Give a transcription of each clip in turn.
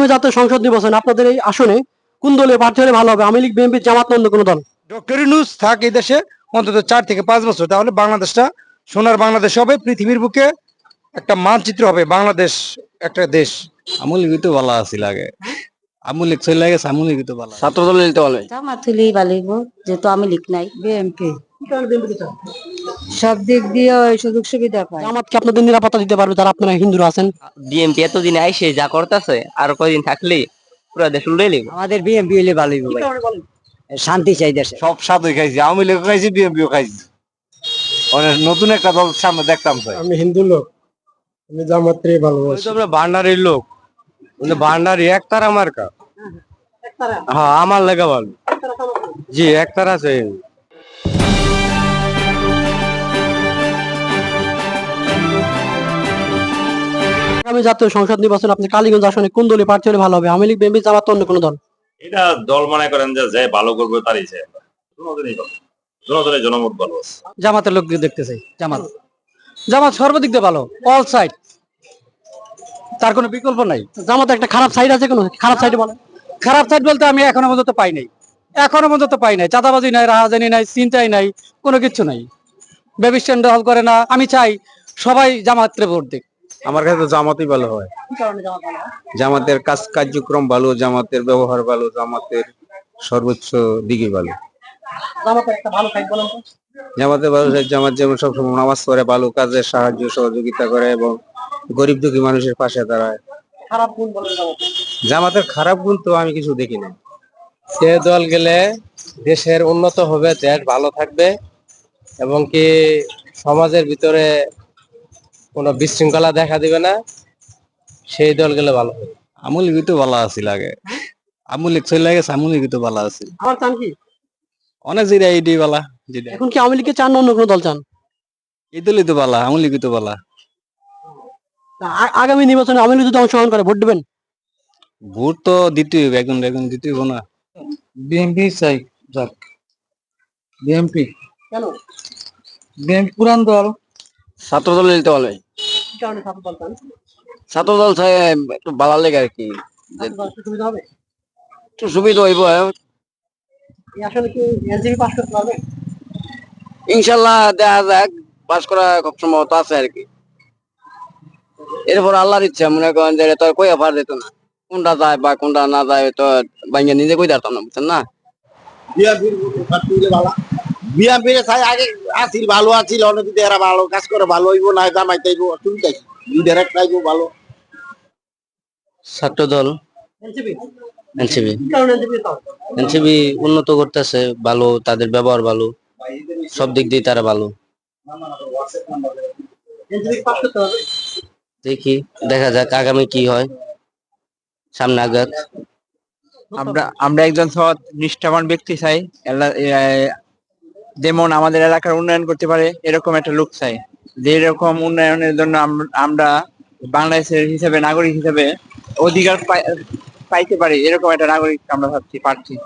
আগামী জাতীয় সংসদ নির্বাচন আপনাদের এই আসনে কোন দলে প্রার্থী হলে ভালো হবে? আওয়ামী লীগ বিএনপি জামাত অন্য কোনো দল? ডক্টর ইউনুস থাক এই দেশে অন্তত চার থেকে পাঁচ বছর। তাহলে বাংলাদেশটা সোনার বাংলাদেশ হবে পৃথিবীর বুকে একটা মানচিত্র হবে বাংলাদেশ একটা দেশ। আমুল তো ভালো আছিল আগে। আমুল চলে গেছে আমুল তো ভালো ছাত্র দলে নিতে পারবে। জামাত হলেই ভালো যেহেতু আমি লিখ নাই। বিএনপি। সব দিক দিয়ে ওই সুযোগ সুবিধা পায়। জামাত কি আপনাদের নিরাপত্তা দিতে পারবে? যারা আপনারা হিন্দুরা আছেন। বিএনপি এতদিন আইসে যা করতেছে আর কয়দিন থাকলে পুরো দেশ উল্টে লিব আমাদের বিএনপি হলে ভালো হইব ভাই। শান্তি চাই দেশে। সব সাথে খাইছি আওয়ামী লীগ খাইছি বিএনপিও খাইছি। অনেক নতুন একটা দল সামনে দেখতাম আমি হিন্দু লোক আমি জামাত্রে ভালোবাসি। আমরা ভান্ডারির লোক ভান্ডারি একতারা মার্কা। হ্যাঁ আমার লেগা ভালো। জি একতারা আছে। আগামী জাতীয় সংসদ নির্বাচন আপনি কালীগঞ্জ আসনে কোন দলে প্রার্থী হলে ভালো হবে? আওয়ামী লীগ বিএনপি জামাত অন্য কোনো দল? এটা দল মনে করেন যে যে ভালো করবে তারই চাই জনগণের জনমত ভালো জামাতের লোক দেখতে চাই জামাত। জামাত সর্বদিক দিয়ে ভালো অল সাইড। তার কোনো বিকল্প নাই। জামাত একটা খারাপ সাইড আছে কোনো? খারাপ সাইড বলে খারাপ সাইড বলতে আমি এখনও পর্যন্ত পাই নাই। এখনও পর্যন্ত পাই নাই। চাঁদাবাজি নাই রাহাজানি নাই চিন্তাই নাই কোনো কিছু নাই। বেবিস্ট্যান্ড দখল করে না। আমি চাই সবাই জামাত্রে ভোট দিক। আমার কাছে তো জামাতই ভালো হয়। জামাতের কাজ কার্যক্রম ভালো জামাতের ব্যবহার ভালো জামাতের সর্বোচ্চ দিকে ভালো। জামাতের ভালো জামাত যেমন সবসময় নামাজ পড়ে ভালো কাজে সাহায্য সহযোগিতা করে এবং গরিব দুঃখী মানুষের পাশে দাঁড়ায়। জামাতের। খারাপ গুণ তো আমি কিছু দেখি না সে দল গেলে দেশের উন্নত হবে দেশ ভালো থাকবে এবং কি সমাজের ভিতরে কোনো বিশৃঙ্খলা দেখা দিবে না সেই দল গেলে ভালো হবে। আমুল লীগ তো ভালো আছিল আগে। আমুল লীগ চলে গেছে আমুল লীগ তো ভালো আছিল। আমার চান কি? অনেক জিরা এইটাই বালা এখন কি আওয়ামী লীগকে চান অন্য কোনো দল চান? এই দলই তো বালা আমুল লীগ তো বালা আগামী নির্বাচনে আওয়ামী লীগ যদি অংশগ্রহণ করে ভোট দেবেন? ভোট তো দিতেই হবে এখন এখন দিতেই হবে না। বিএনপি চাই যাক। বিএনপি কেন? বিএনপি পুরান দল। ছাত্র দলে নিতে পারবে? ছাত্র দল একটু ভালো লেগে আর কি একটু সুবিধা হবে? একটু সুবিধা হইব পারবে? ইনশাল্লাহ দেখা যাক পাস করা খুব সম্ভবত আছে আর কি। এরপর আল্লাহর ইচ্ছা মনে করেন যে তো আর কই পার যেত না। কোনটা যায় বা কোনটা না যায় তো বাইঙ্গা নিজে কই দাঁড়াতাম না বুঝছেন না? চাই আগে আছিল ভালো আছিল অনেক এরা ভালো কাজ করে ভালো হইব না জামাই তাইব লিডার একটাইব ভালো। ছাত্র দল। এনসিবি এনসিবি উন্নত করতেছে ভালো তাদের ব্যবহার ভালো সব দিক দিয়ে তারা ভালো। দেখি দেখা যাক আগামী কি হয়। সামনে আগাক আমরা আমরা একজন সৎ নিষ্ঠাবান ব্যক্তি চাই। যেমন আমাদের এলাকার উন্নয়ন করতে পারে এরকম একটা লোক চাই। যে এরকম উন্নয়নের জন্য আমরা বাংলাদেশের হিসেবে নাগরিক হিসেবে অধিকার পাই- পাইতে পারি এরকম একটা নাগরিক আমরা ভাবছি পারছি।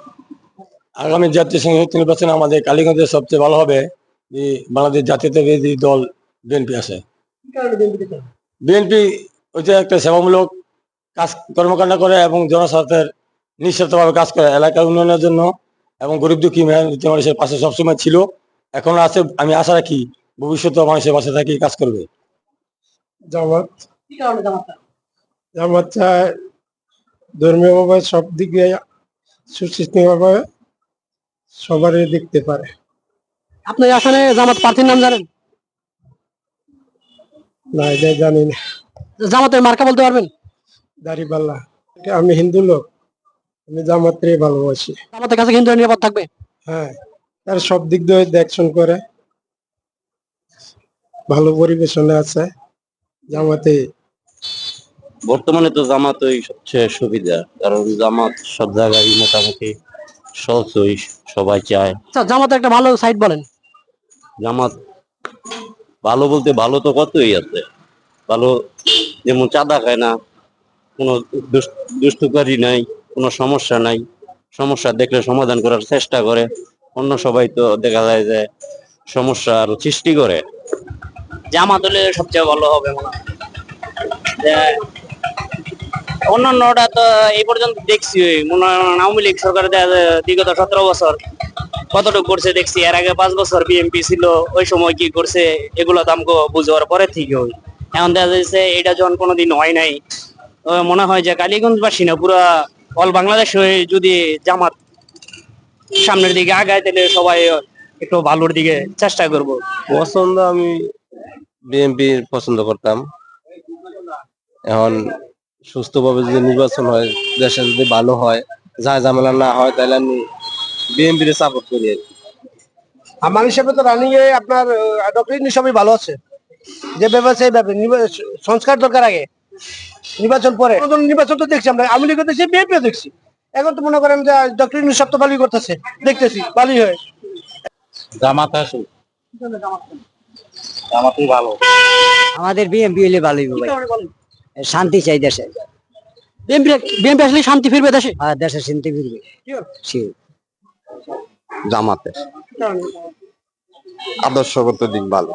আগামী জাতীয় সংসদ নির্বাচনে আমাদের কালীগঞ্জে সবচেয়ে ভালো হবে যে বাংলাদেশ জাতীয়তাবাদী দল বিএনপি আছে। বিএনপি ওইটা একটা সেবামূলক কাজ কর্মকাণ্ড করে এবং জনস্বার্থের নিঃস্বার্থভাবে কাজ করে। এলাকার উন্নয়নের জন্য এবং গরিব দুঃখী মানুষের পাশে সবসময় ছিল। এখন আছে আমি আশা রাখি ভবিষ্যতে মানুষের পাশে থাকি কাজ করবে। জামাত। জামাত চায় ধর্মীয়ভাবে সব দিক দিয়ে সুশৃঙ্খলভাবে সবারই দেখতে পারে। আপনি এই আসনে জামাত প্রার্থীর নাম জানেন? না এটা জানি না। জামাতের মার্কা বলতে পারবেন? দাড়িপাল্লা। আমি হিন্দু লোক। আমি জামাতরে ভালোবাসি। জামাতের কাছে কিন্তু নিরাপদ থাকবে। হ্যাঁ তার সব দিক দিয়ে দেখশন করে। ভালো পরিবেশনে আছে জামাতে। বর্তমানে তো জামাত ওই সবচেয়ে সুবিধা কারণ জামাত সব জায়গায় মোটামুটি সহজই সবাই চায়। আচ্ছা জামাতের একটা ভালো সাইড বলেন। জামাত ভালো বলতে ভালো তো কতই আছে। ভালো যেমন চাঁদা খায় না কোনো দুস- দুষ্টুকারী নাই। কোনো সমস্যা নাই। সমস্যা দেখলে সমাধান করার চেষ্টা করে। অন্য সবাই তো দেখা যায় যে সমস্যা আরও সৃষ্টি করে। জামাত হলে সবচেয়ে ভালো হবে মনে অন্যান্যটা তো এই পর্যন্ত দেখছি। মনে আওয়ামী লীগ সরকার বিগত সতেরো বছর কতটুকু করছে দেখছি। এর আগে পাঁচ বছর বিএমপি ছিল, ওই সময় কি করছে এগুলো তো আমাকে বুঝবার পরে থেকে ওই এখন দেখা যাচ্ছে এটা যখন কোনোদিন হয় নাই মনে হয় যে কালীগঞ্জবাসী না, পুরা অল বাংলাদেশ হয়ে যদি জামাত সামনের দিকে আগায় তাহলে সবাই একটু ভালোর দিকে চেষ্টা করব। পছন্দ আমি বিএনপি পছন্দ করতাম। এখন সুস্থভাবে যদি নির্বাচন হয় দেশে যদি ভালো হয় যা ঝামেলা না হয় তাহলে আমি বিএনপি সাপোর্ট করি আর। আমার হিসেবে তো রানিং এ আপনার ডক্টর সবই ভালো আছে। যে ব্যাপার সেই ব্যাপার। সংস্কার দরকার আগে। নির্বাচন পরে। নির্বাচন তো দেখছি আমরা। আমি লিখে দেখছি বিএনপিও দেখছি। এখন তো মনে করেন যে ডক্টর ইউনি সব তো ভালোই করতেছে। দেখতেছি ভালোই হয়। জামাত আসুন জামাতই ভালো। আমাদের বিএমপি হলে ভালোই ভাই। শান্তি চাই দেশে। বিএনপি বিএনপি আসলে শান্তি ফিরবে দেশে? আর দেশে শান্তি ফিরবে। জামাতের। আদর্শগত দিক ভালো।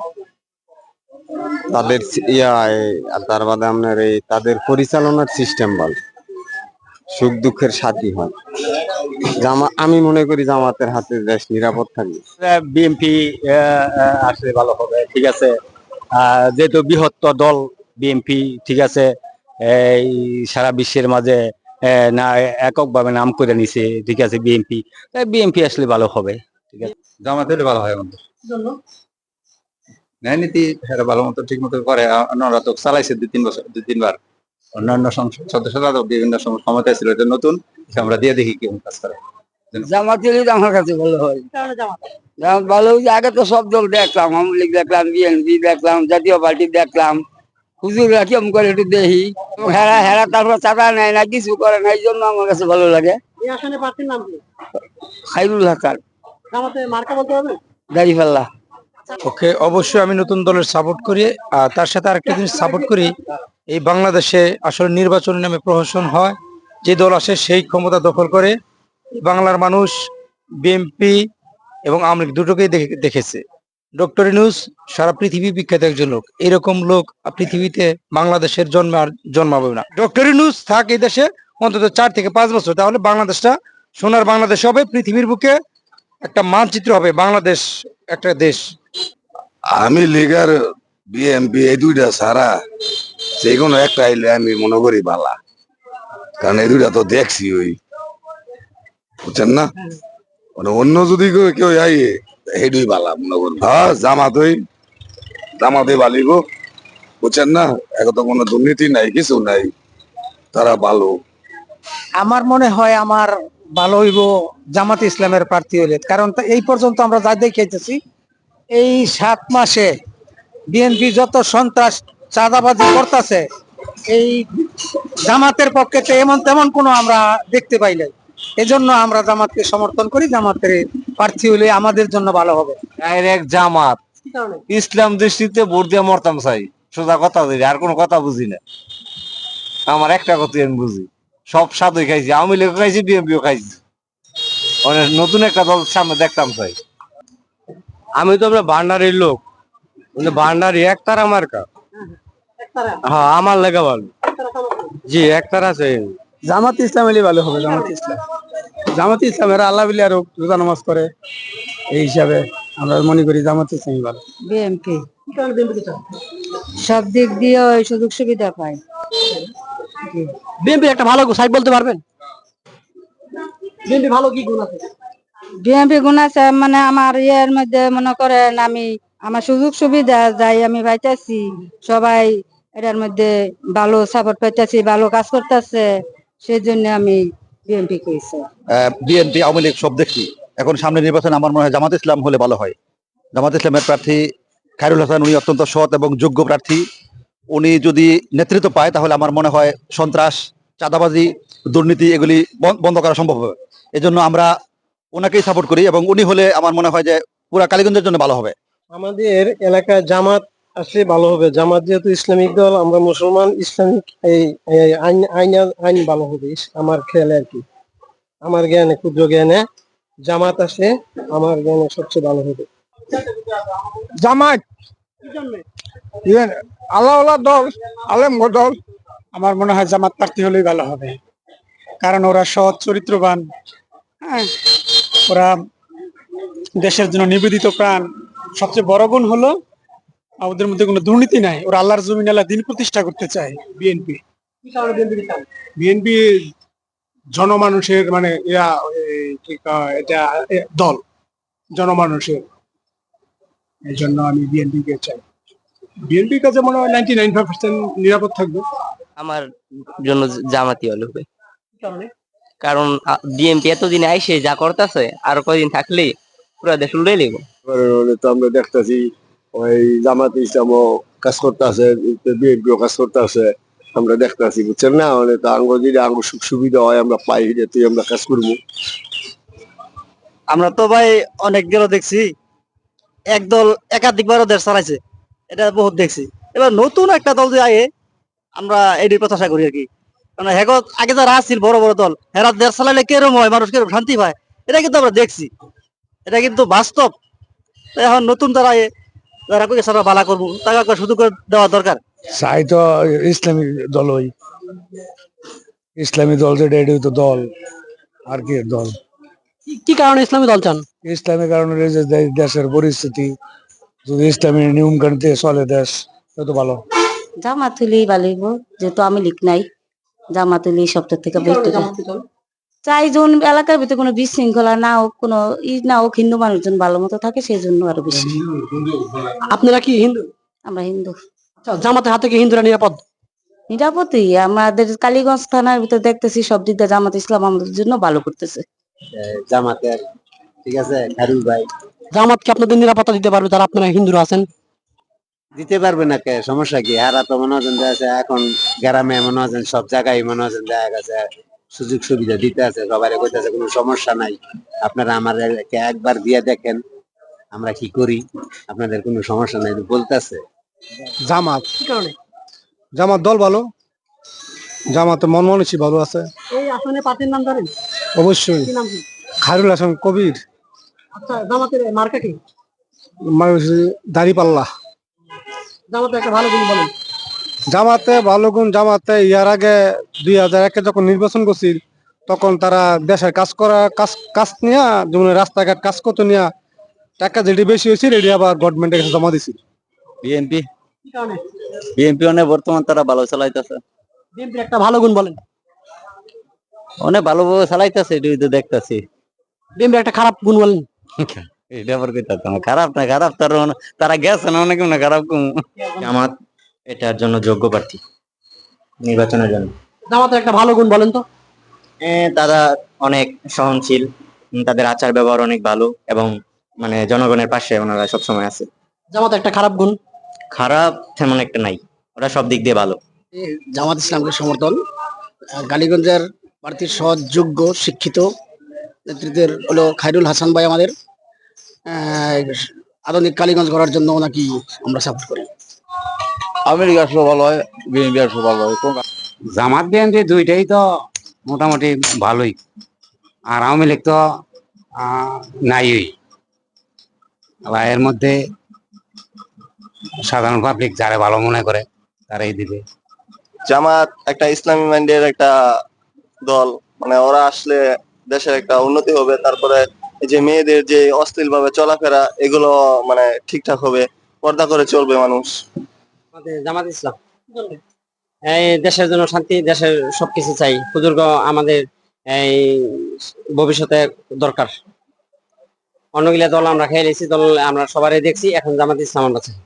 তাদের ইয়া আর তার বাদে আপনার এই তাদের পরিচালনার সিস্টেম ভালো। সুখ দুঃখের সাথী হয়। জামা আমি মনে করি জামাতের হাতে দেশ নিরাপদ থাকবে। বিএনপি আসলে ভালো হবে ঠিক আছে। আহ, যেহেতু বৃহত্তর দল বিএনপি ঠিক আছে এই সারা বিশ্বের মাঝে আহ, না এককভাবে নাম করে নিছে ঠিক আছে বিএনপি। বিএনপি আসলে ভালো হবে জামাত হলে ভালো হয় আমাদের। ন্যায় নীতি এরা ভালো মতো ঠিক মতো করে অন্যরা তো চালাইছে দুই তিন বছর দুই তিনবার। অন্যান্য সংসদ সদস্যরা তো বিভিন্ন সময় ক্ষমতায় ছিল এটা নতুন আমরা দিয়ে দেখি কেমন কাজ করে। জামাত হলে আমার কাছে ভালো হয়। জামাত। ভালো হয়েছে আগে তো সব দল দেখলাম আওয়ামী লীগ দেখলাম বিএনপি দেখলাম জাতীয় পার্টি দেখলাম। হুজুররা কেমন করে একটু দেখি। হেরা হেরা তারপর চাঁদা নেয় না কিছু করে না এই জন্য আমার কাছে ভালো লাগে। খাইরুল হাসান জামাতে মার্কা বলতে হবে দাড়িপাল্লা ওকে, অবশ্যই আমি নতুন দলের সাপোর্ট করি। আর তার সাথে আরেকটা জিনিস সাপোর্ট করি, এই বাংলাদেশে আসলে নির্বাচন নামে প্রহসন হয়। যে দল আসে সেই ক্ষমতা দখল করে। বাংলার মানুষ বিএনপি এবং আওয়ামী দুটোকেই দেখে- দেখেছে। ডক্টর ইনুস সারা পৃথিবী বিখ্যাত একজন লোক। এরকম লোক পৃথিবীতে বাংলাদেশের জন্মে আর জন্মাবে না। ডক্টর ইনুস থাক এই দেশে অন্তত চার থেকে পাঁচ বছর, তাহলে বাংলাদেশটা সোনার বাংলাদেশ হবে, পৃথিবীর বুকে একটা মানচিত্র হবে বাংলাদেশ একটা দেশ। আমি লিগার বিএমপি এই দুইটা ছাড়া যে কোনো একটা আইলে আমি মনে করি বালা। কারণ এই দুইটা তো দেখছি ওই। বুঝছেন না? মানে অন্য যদি কেউ- কেউ আইয়ে এই দুই বালা মনে করি। হ্যাঁ জামাত ওই জামাতে বালিব বুঝছেন না? এখন তো কোনো দুর্নীতি নাই কিছু নাই। তারা ভালো। আমার মনে হয় আমার ভালো হইব জামাত ইসলামের প্রার্থী হইলে। কারণ এই পর্যন্ত আমরা যা দেখাইতেছি এই সাত মাসে বিএনপি যত সন্ত্রাস চাঁদাবাজি করতেছে, এই জামাতের পক্ষে এমন তেমন কোনো আমরা দেখতে পাই নাই। এজন্য আমরা জামাতকে সমর্থন করি, জামাতের প্রার্থী হইলে আমাদের জন্য ভালো হবে। ডাইরেক্ট জামাত। ইসলাম দৃষ্টিতে ভোট দিয়ে মরতাম চাই সোজা কথা আর কোনো কথা বুঝি না। আমার একটা কথা আমি বুঝি। সব সাধুই খাইছি আওয়ামী লীগ খাইছি বিএনপিও খাইছি। মানে নতুন একটা দল সামনে দেখতাম চাই আমি তো আমরা ভান্ডারির লোক। ভান্ডারি একতারা মার্কা। হ্যাঁ আমার লেগে ভালো। জি একতারা আছে। জামাত ইসলাম এলে ভালো হবে জামাত ইসলাম। জামাত ইসলামের আল্লাহ বিলি আর রোজা নামাজ করে। এই হিসাবে আমরা মনে করি জামাত ইসলামই ভালো। বিএমপি সব দিক দিয়ে ওই সুযোগ সুবিধা পায়। বিএনপি একটা ভালো সাইড বলতে পারবেন? বিএনপি ভালো কি গুণ আছে? বিএমপি গুণ আছে মানে আমার ইয়ের মধ্যে মনে করেন আমি আমার সুযোগ সুবিধা যাই আমি পাইতেছি সবাই এটার মধ্যে ভালো সাপোর্ট পাইতেছি ভালো কাজ করতেছে সেই জন্য আমি বিএমপি করেছি বিএনপি আওয়ামী লীগ সব দেখি। এখন সামনে নির্বাচন আমার মনে হয় জামাত ইসলাম হলে ভালো হয়। জামাত ইসলামের প্রার্থী খায়রুল হাসান উনি অত্যন্ত সৎ এবং যোগ্য প্রার্থী। উনি যদি নেতৃত্ব পায় তাহলে আমার মনে হয় সন্ত্রাস চাঁদাবাজি দুর্নীতি এগুলি বন্ধ করা সম্ভব হবে। এজন্য আমরা ওনাকেই সাপোর্ট করি এবং উনি হলে আমার মনে হয় যে পুরা কালীগঞ্জের জন্য ভালো হবে। আমাদের এলাকায় জামাত আসলে ভালো হবে। জামাত যেহেতু ইসলামিক দল আমরা মুসলমান ইসলামিক এই এই আইন আইন আইন ভালো হবে আমার খেয়ালে আর কি। আমার জ্ঞানে ক্ষুদ্র জ্ঞানে জামাত আসলে আমার জ্ঞানে সবচেয়ে ভালো হবে। জামাত! আল্লাহ দল আলেম দল আমার মনে হয় জামাত প্রার্থী হলেই ভালো হবে। কারণ ওরা সৎ চরিত্রবান হ্যাঁ? ওরা দেশের জন্য নিবেদিত প্রাণ। সবচেয়ে বড় গুণ হলো ওদের মধ্যে কোনো দুর্নীতি নাই। ওরা আল্লাহর জমিন আল্লাহ দিন প্রতিষ্ঠা করতে চায়। বিএনপি বিএনপি জনমানুষের মানে ইয়া এটা দল। জনমানুষের। এই জন্য আমি বিএনপি কে চাই। বিএনপির কাছে মনে হয় নাইনটি নাইন পার্সেন্ট নিরাপদ থাকবে। আমার জন্য জামাতি হলে হবে কারণ বিএনপি এতদিন আইসে যা করতেছে আর কয়দিন থাকলেই পুরো দেশ উড়ে লিব তো আমরা দেখতেছি ওই জামাত ইসলামও কাজ করতে আছে বিএনপিও কাজ করতে আছে আমরা দেখতেছি বুঝছেন না? মানে তো আঙ্গ যদি আঙ্গ সুখ সুবিধা হয় আমরা পাই তুই আমরা কাজ করব। আমরা তো ভাই অনেক গেল দেখছি একদল একাধিকবারও দেশ চালাইছে। এটা বহুত দেখছি। এবার নতুন একটা দল যে আয়ে আমরা এটির প্রত্যাশা করি আর কি। কারণ আগে যারা আসছিল বড় বড় দল হেরা দেশ চালাইলে কেরম হয় মানুষ কেরম শান্তি পায়? এটা কিন্তু আমরা দেখছি। এটা কিন্তু বাস্তব। এখন নতুন যারা আয়ে যারা কই সারা বালা করব। তাকে সুযোগ করে দেওয়া দরকার? চাই তো ইসলামী দল ওই ইসলামী দল যেটা এটাই তো দল। আর কি দল? কি কারণে ইসলামী দল চান? ইসলামী কারণে যে দেশের পরিস্থিতি। যদি ইসলামী নিয়ম কানুন চলে দেশ তত ভালো। জামাত হলেই ভালো যেহেতু আমি লিখ নাই জামাত হলেই সবটার থেকে বেটার চাই যখন এলাকার ভিতরে কোনো বিশৃঙ্খলা না হোক কোনো ই না হোক হিন্দু মানুষজন ভালো মতো থাকে সেই জন্য আরও বেশি। আপনারা কি হিন্দু? আমরা হিন্দু। আচ্ছা জামাতের হাতে কি হিন্দুরা নিরাপদ? নিরাপত্তাই আমাদের কালীগঞ্জ থানার ভিতরে দেখতেছি সব দিক দিয়ে জামাত ইসলাম আমাদের জন্য ভালো করতেছে। জামাতের ঠিক আছে ভাই। জামাত কি আপনাদের নিরাপত্তা দিতে পারবে যারা আপনারা হিন্দুরা আছেন? দিতে পারবে না কে? সমস্যা কি? হারা তো মনে হচ্ছেন আছে এখন গ্রামে মনে হচ্ছেন সব জায়গায় মনে হচ্ছেন দেখা গেছে সুযোগ সুবিধা দিতে আছে সবাই কইতেছে কোনো সমস্যা নাই। আপনারা আমাদেরকে একবার দিয়ে দেখেন আমরা কি করি? আপনাদের কোনো সমস্যা নাই বলতেছে। জামাত। কি কারণে? জামাত দল ভালো। জামাতে মন মানুষই ভালো আছে। এই আসনে পার্টির নাম জানেন অবশ্যই। কি নাম? কি খায়রুল হাসান কবির। আচ্ছা জামাতের মার্কা কি? দাড়ি পাল্লা জামাতের একটা ভালো গুণ বলেন। জামাতে ভালো গুণ জামাতে ইয়ার আগে দুই হাজার একে যখন নির্বাচন করছিল তখন তারা দেশের কাজ করা কাজ কাজ নিয়ে যেমন রাস্তাঘাট কাজ করতে নিয়ে টাকা যেটি বেশি হয়েছিল এটি আবার গভর্নমেন্টের কাছে জমা দিছিল। বিএনপি? কি কারণে? বিএনপি অনেক বর্তমান তারা ভালো চালাইতেছে। বিএনপির একটা ভালো গুণ বলেন। অনেক ভালোভাবে চালাইতেছে এটাই তো দেখতেছি। বিএনপির একটা খারাপ গুণ বলেন। এটা আবার কইতাছে খারাপ না খারাপ তার তারা গেছে না অনেক না খারাপ কম। জামাত এটার জন্য যোগ্য প্রার্থী নির্বাচনের জন্য। জামাতের একটা ভালো গুণ বলেন তো। তারা অনেক সহনশীল তাদের আচার ব্যবহার অনেক ভালো এবং মানে জনগণের পাশে ওনারা সবসময় আছে। জামাত একটা খারাপ গুণ? খারাপ তেমন একটা নাই। ওরা সব দিক দিয়ে ভালো। জামাত ইসলামকে সমর্থন। কালীগঞ্জের প্রার্থীর সৎ যোগ্য শিক্ষিত নেতৃত্বের হলো খাইরুল হাসান ভাই আমাদের আহ, আধুনিক কালীগঞ্জ করার জন্য ওনাকে আমরা সাপোর্ট করি। আমেরিকা আসলে ভালো হয় বিএনপি আসলে ভালো হয় কোন জামাত বিএনপি দুইটাই তো মোটামুটি ভালোই আর আওয়ামী লীগ তো নাইই। আবার এর মধ্যে সাধারণ পাবলিক যারা ভালো মনে করে তারাই দিবে। জামাত একটা ইসলামী মাইন্ডের একটা দল মানে ওরা আসলে দেশের একটা উন্নতি হবে, তারপরে যে মেয়েদের যে অশ্লীল ভাবে চলাফেরা, এগুলো মানে ঠিকঠাক হবে, পর্দা করে চলবে মানুষ। জামাত ইসলাম। এই দেশের জন্য শান্তি, দেশের সবকিছু চাই। বুজুর্গ আমাদের এই ভবিষ্যতে দরকার। অন্যগুলা দল আমরা খেয়ে নিয়েছি দল আমরা সবারই দেখছি, এখন জামাত ইসলাম আমরা চাই।